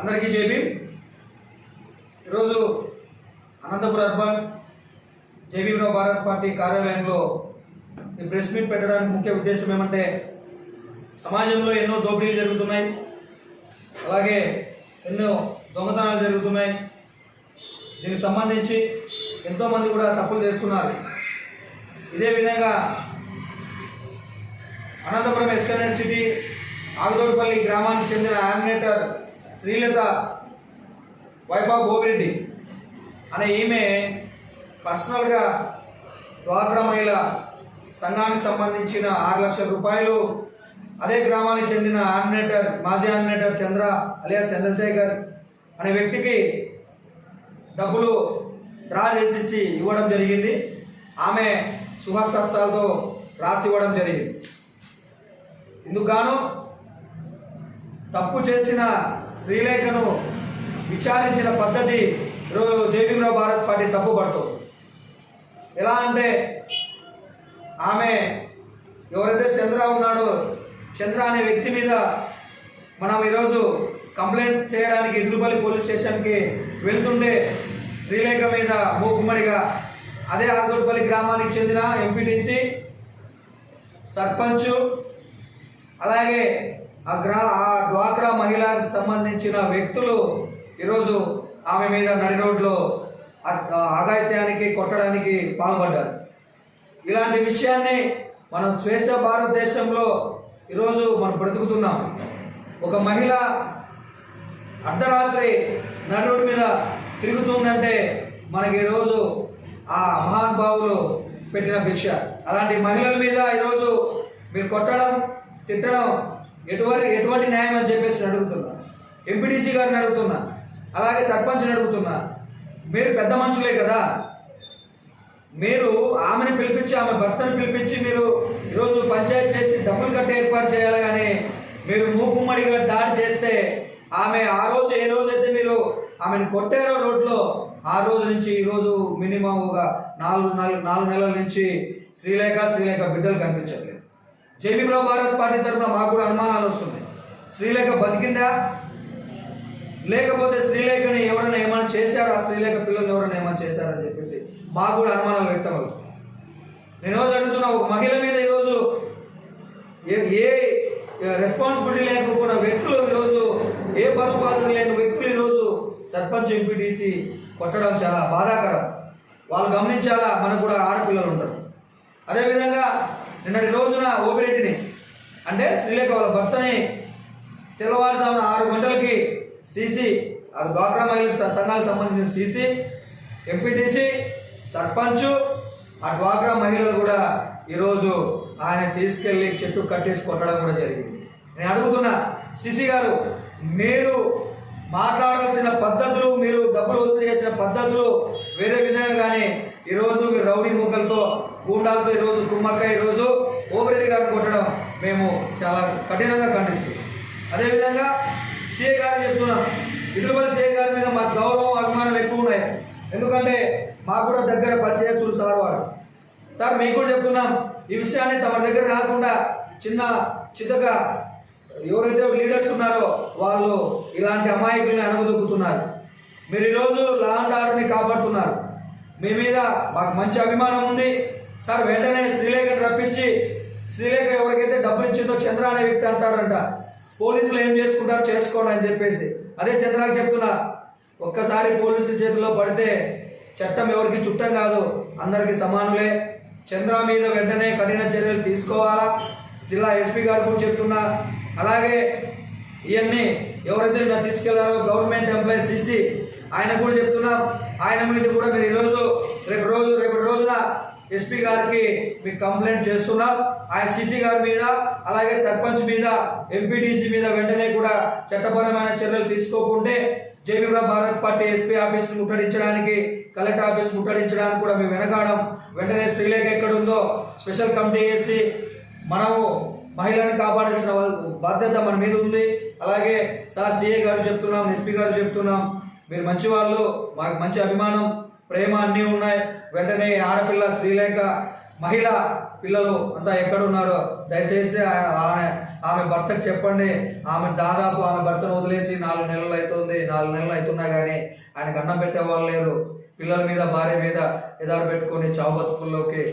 అందరికీ జేబీ. ఈరోజు Anantapuram urban JB Rao Bharat party కార్యాలయంలో ఈ ప్రెస్ మీట్ పెట్టడానికి ముఖ్య ఉద్దేశం ఏమంటే సమాజంలో ఎన్నో దోపిడీలు జరుగుతున్నాయి. అలాగే ఎన్నో దొంగతనాలు జరుగుతున్నాయి. దీనికి సంబంధించి ఎంతోమంది కూడా తప్పులు చేస్తున్నారు. ఇదే విధంగా అనంతపురం ఎస్కనెట్ సిటీ ఆగదోడుపల్లి గ్రామానికి చెందిన యామినేటర్ శ్రీలత వైఫ్ ఆఫ్ ఓబిరెడ్డి అనే ఈమె పర్సనల్గా డ్వాక్రా మహిళ సంఘానికి సంబంధించిన ఆరు లక్షల రూపాయలు అదే గ్రామానికి చెందిన ఆర్డినేటర్ మాజీ ఆర్డినేటర్ చంద్ర అలియా చంద్రశేఖర్ అనే వ్యక్తికి డబ్బులు డ్రా చేసిచ్చి ఇవ్వడం జరిగింది. ఆమె శుభశాస్త్రాలతో రాసి ఇవ్వడం జరిగింది. ఇందుకు గాను తప్పు చేసిన శ్రీలేఖను విచారించిన పద్ధతి ఈరోజు జేబీరావు భారత్ పార్టీ తప్పు పడుతుంది. ఎలా అంటే ఆమె ఎవరైతే చంద్ర ఉన్నాడో చంద్ర అనే వ్యక్తి మీద మనం ఈరోజు కంప్లైంట్ చేయడానికి ఇడుగుపల్లి పోలీస్ స్టేషన్కి వెళ్తుండే శ్రీలేఖ మీద మూకుమ్మడిగా అదే ఆగోడుపల్లి గ్రామానికి చెందిన ఎంపీటీసీ సర్పంచ్ అలాగే ఆ గ్రా ఆ డ్వాక్రా మహిళకు సంబంధించిన వ్యక్తులు ఈరోజు ఆమె మీద నడి రోడ్లో అ- అఘాయిత్యానికి కొట్టడానికి పాల్పడ్డారు. ఇలాంటి విషయాన్ని మనం స్వేచ్ఛ భారతదేశంలో ఈరోజు మనం బ్రతుకుతున్నాం. ఒక మహిళ అర్ధరాత్రి నడుడు మీద తిరుగుతుందంటే మనకి ఈరోజు ఆ మహానుభావులు పెట్టిన భిక్ష. అలాంటి మహిళల మీద ఈరోజు మీరు కొట్టడం తిట్టడం ఎటువంటి ఎటువంటి న్యాయం అని చెప్పేసి అడుగుతున్నా ఎంపీటీసీ గారిని అడుగుతున్నా. అలాగే సర్పంచ్ని అడుగుతున్నా. మీరు పెద్ద మనుషులే కదా. మీరు ఆమెను పిలిపించి ఆమె భర్తను పిలిపించి మీరు ఈరోజు పంచాయతీ చేసి డబ్బులు కట్టే ఏర్పాటు చేయాలి కానీ మీరు మూకుమ్మడిగా దాడి చేస్తే ఆమె ఆ రోజు ఏ రోజైతే మీరు ఆమెను కొట్టారో రోడ్లో ఆ రోజు నుంచి ఈరోజు మినిమం ఒక నాలుగు నాలుగు నాలుగు నెలల నుంచి శ్రీలేఖ శ్రీలేఖ బిడ్డలు కనిపించారు. జేబీరావు భారత్ పార్టీ తరఫున మాకు కూడా అనుమానాలు వస్తున్నాయి. శ్రీలేఖ బతికిందా? లేకపోతే శ్రీలేఖని ఎవరైనా ఏమైనా చేశారా? శ్రీలేఖ పిల్లల్ని ఎవరైనా ఏమైనా చేశారని చెప్పేసి మాకు కూడా అనుమానాలు వ్యక్తం అవుతుంది నేను రోజు అడుగుతున్నా ఒక మహిళ మీద ఈరోజు ఏ ఏ రెస్పాన్సిబిలిటీ లేకపోయిన వ్యక్తులు ఈరోజు ఏ బరువు లేని వ్యక్తులు ఈరోజు సర్పంచ్ ఎంపీటీసీ కొట్టడం చాలా బాధాకరం. వాళ్ళు గమనించాలా? మనకు కూడా ఆడపిల్లలు ఉంటారు అదేవిధంగా నిన్నటి రోజున ఓపిరెడ్డిని అంటే శ్రీలేఖ వాళ్ళ భర్తని తెల్లవారుజామున ఆరు గంటలకి సీసీ అది డ్వాక్రా మహిళల సంఘాలకు సంబంధించిన సీసీ ఎంపీటీసీ సర్పంచ్ ఆ డ్వాక్రా మహిళలు కూడా ఈరోజు ఆయన తీసుకెళ్ళి చెట్టు కట్టేసి కొట్టడం కూడా జరిగింది. నేను అడుగుతున్నా సిసి గారు మీరు మాట్లాడాల్సిన పద్ధతులు మీరు డబ్బులు వసూలు చేసిన పద్ధతులు వేరే విధంగా కానీ ఈరోజు మీరు రౌడీ మూకలతో గూండాలతో ఈరోజు కుమ్మక్క ఈరోజు ఓపిరెడ్డి గారిని కొట్టడం మేము చాలా కఠినంగా ఖండిస్తున్నాం. అదేవిధంగా సీఏ గారు చెప్తున్నాం ఇటుపల్లి సీఏ గారి మీద మాకు గౌరవం అభిమానం ఎక్కువ ఉన్నాయి. ఎందుకంటే మాకు కూడా దగ్గర పరిచయస్తులు సార్ వారు. సార్ మేము కూడా చెప్తున్నాం ఈ విషయాన్ని తమ దగ్గర రాకుండా చిన్న చిన్నగా ఎవరైతే లీడర్స్ ఉన్నారో వాళ్ళు ఇలాంటి అమాయకుల్ని అనగదొక్కుతున్నారు మీరు ఈరోజు లా అండ్ ఆర్డర్ని కాపాడుతున్నారు. మీ మీద మాకు మంచి అభిమానం ఉంది. సార్ వెంటనే శ్రీలేఖని రప్పించి శ్రీలేఖ ఎవరికైతే డబ్బులు ఇచ్చిందో చంద్ర అనే వ్యక్తి అంటాడంట. పోలీసులు ఏం చేసుకుంటారో చేసుకోండి అని చెప్పేసి. అదే చంద్రకు చెప్తున్నా. ఒక్కసారి పోలీసుల చేతిలో పడితే చట్టం ఎవరికి చుట్టం కాదు అందరికీ సమానులే. చంద్ర మీద వెంటనే కఠిన చర్యలు తీసుకోవాలా? జిల్లా ఎస్పీ గారు కూడా చెప్తున్నా. అలాగే ఇవన్నీ ఎవరైతే నిన్న తీసుకెళ్ళారో గవర్నమెంట్ ఎంప్లాయీ సిసి ఆయన కూడా చెప్తున్నాం. ఆయన మీద కూడా మీరు ఈరోజు రేపు రోజు రేపటి రోజున ఎస్పీ గారికి మీకు కంప్లైంట్ చేస్తున్నాం ఆయన సీసీ గారి మీద అలాగే సర్పంచ్ మీద ఎంపీటీసీ మీద వెంటనే కూడా చట్టపరమైన చర్యలు తీసుకోకుంటే JB Rao Bharat party SP office ముట్టడించడానికి కలెక్టర్ ఆఫీస్ ముట్టడించడానికి కూడా మేము వెనకాడం. వెంటనే శ్రీలేఖ ఎక్కడుందో స్పెషల్ కమిటీ వేసి మనము మహిళలను కాపాడాల్సిన వాళ్ళ బాధ్యత మన మీద ఉంది. అలాగే సార్ సిఏ గారు చెప్తున్నాం ఎస్పీ గారు చెప్తున్నాం. మీరు మంచి వాళ్ళు మాకు మంచి అభిమానం. ప్రేమ అన్నీ ఉన్నాయి. వెంటనే ఆడపిల్ల శ్రీలేఖ మహిళ పిల్లలు అంతా ఎక్కడున్నారో దయచేసి ఆమె ఆమె భర్తకు చెప్పండి. ఆమె దాదాపు ఆమె భర్తను వదిలేసి నాలుగు నెలలు అవుతుంది నాలుగు నెలలు అవుతున్నా కానీ ఆయనకు అన్నం పెట్టే వాళ్ళు లేరు. పిల్లల మీద భార్య మీద ఎదారు పెట్టుకొని చావు బతుకుల్లోకి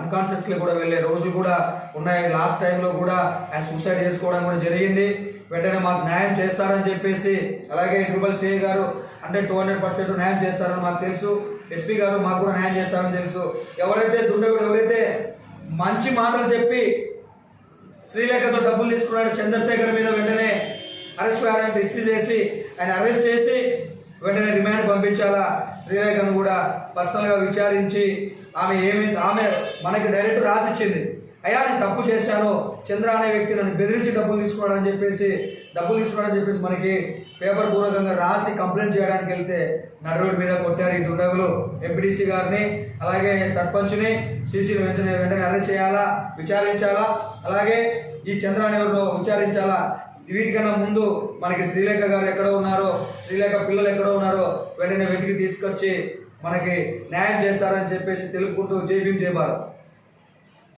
అన్కాన్షియస్లీ కూడా వెళ్ళే రోజులు కూడా ఉన్నాయి. లాస్ట్ టైంలో కూడా ఆయన సూసైడ్ చేసుకోవడం కూడా జరిగింది. వెంటనే మాకు న్యాయం చేస్తారని చెప్పేసి అలాగే triple CI garu hundred to hundred percent న్యాయం చేస్తారని మాకు తెలుసు. ఎస్పీ గారు మాకు కూడా న్యాయం చేస్తారని తెలుసు. ఎవరైతే దుండగుడు ఎవరైతే మంచి మాటలు చెప్పి శ్రీలేఖతో డబ్బులు తీసుకున్నాడు చంద్రశేఖర్ మీద వెంటనే అరెస్ట్ వారెంట్ ఇష్యూ చేసి ఆయన అరెస్ట్ చేసి వెంటనే రిమాండ్ పంపించాలా? శ్రీలేఖను కూడా పర్సనల్గా విచారించి ఆమె ఏమి ఆమె మనకి డైరెక్ట్ రాసిచ్చింది అయ్యా నేను తప్పు చేశాను. చంద్ర అనే వ్యక్తి నన్ను బెదిరించి డబ్బులు తీసుకున్నాడని చెప్పేసి డబ్బులు తీసుకున్నాడని అని చెప్పేసి మనకి పేపర్ పూర్వకంగా రాసి కంప్లైంట్ చేయడానికి వెళ్తే నడురోడ్డు మీద కొట్టారు ఈ దుండగులు. ఎంపీడీసీ గారిని అలాగే సర్పంచ్ని సీసీలు వెంటనే వెంటనే అరెస్ట్ చేయాలా విచారించాలా అలాగే ఈ చంద్ర అనేవారు విచారించాలా? వీటికన్నా ముందు మనకి శ్రీలేఖ గారు ఎక్కడ ఉన్నారో శ్రీలేఖ పిల్లలు ఎక్కడ ఉన్నారో వెంటనే వెతికి తీసుకొచ్చి మనకి న్యాయం చేస్తారని చెప్పేసి తెలుపుకుంటూ జై భీమ్ జై భారత్.